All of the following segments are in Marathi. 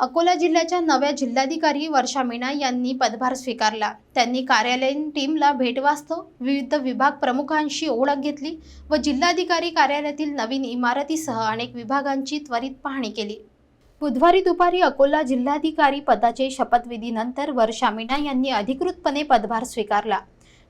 अकोला जिल्ह्याच्या नव्या जिल्हाधिकारी वर्षा मीना यांनी पदभार स्वीकारला. त्यांनी कार्यालयीन टीमला भेटवास्तव विविध विभाग प्रमुखांशी ओळख घेतली व जिल्हाधिकारी कार्यालयातील नवीन इमारतीसह अनेक विभागांची त्वरित पाहणी केली. बुधवारी दुपारी अकोला जिल्हाधिकारी पदाचे शपथविधीनंतर वर्षा मीना यांनी अधिकृतपणे पदभार स्वीकारला.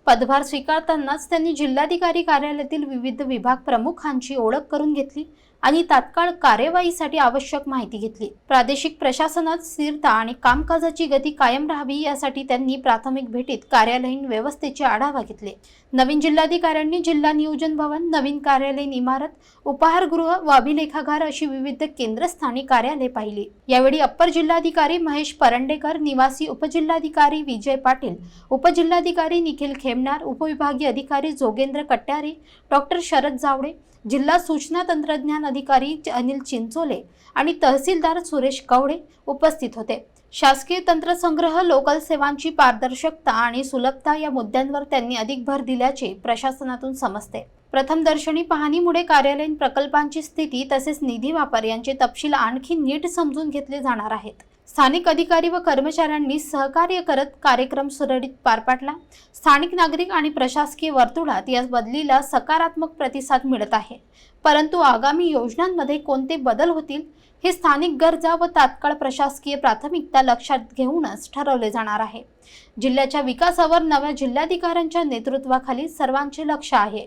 पदभार स्वीकारतानाच त्यांनी जिल्हाधिकारी कार्यालयातील विविध विभाग प्रमुखांची ओळख करून घेतली आणि तात्काळ कार्यवाहीसाठी आवश्यक माहिती घेतली. प्रादेशिक प्रशासनात स्थिरता आणि कामकाजाची गती कायम राहावी यासाठी त्यांनी प्राथमिक भेटीत कार्यालयीन व्यवस्थेचे आढावा घेतले. नवीन जिल्हाधिकाऱ्यांनी जिल्हा नियोजन भवन नवीन कार्यालयीन इमारत उपहारगृह व अभिलेखागार अशी विविध केंद्रस्थानी कार्यालय पाहिली. यावेळी अप्पर जिल्हाधिकारी महेश परंडेकर निवासी उपजिल्हाधिकारी विजय पाटील उपजिल्हाधिकारी निखिल खेमनार उपविभागीय अधिकारी जोगेंद्र कट्यारे डॉक्टर शरद जावडे जिल्हा सूचना तंत्रज्ञान अधिकारी अनिल चिंचोले आणि तहसीलदार सुरेश कवडे उपस्थित होते. शासकीय तंत्रसंग्रह लोकल सेवांची पारदर्शकता आणि सुलभता या मुद्द्यांवर त्यांनी अधिक भर दिल्याचे प्रशासनातून समजते. प्रथमदर्शनी पाहणीमुळे कार्यालयीन प्रकल्पांची स्थिती तसेच निधी वापर यांचे तपशील आणखी नीट समजून घेतले जाणार आहेत. स्थानिक अधिकारी व कर्मचाऱ्यांनी सहकार्य करत कार्यक्रम सुरळीत पार पाडला. स्थानिक नागरिक आणि प्रशासकीय वर्तुळात या बदलीला सकारात्मक प्रतिसाद मिळत आहे. परंतु आगामी योजनांमध्ये कोणते बदल होतील हे स्थानिक गरजा व तात्काळ प्रशासकीय प्राथमिकता लक्षात घेऊनच ठरवले जाणार आहे. जिल्ह्याच्या विकासावर नव्या जिल्हाधिकाऱ्यांच्या नेतृत्वाखाली सर्वांचे लक्ष आहे.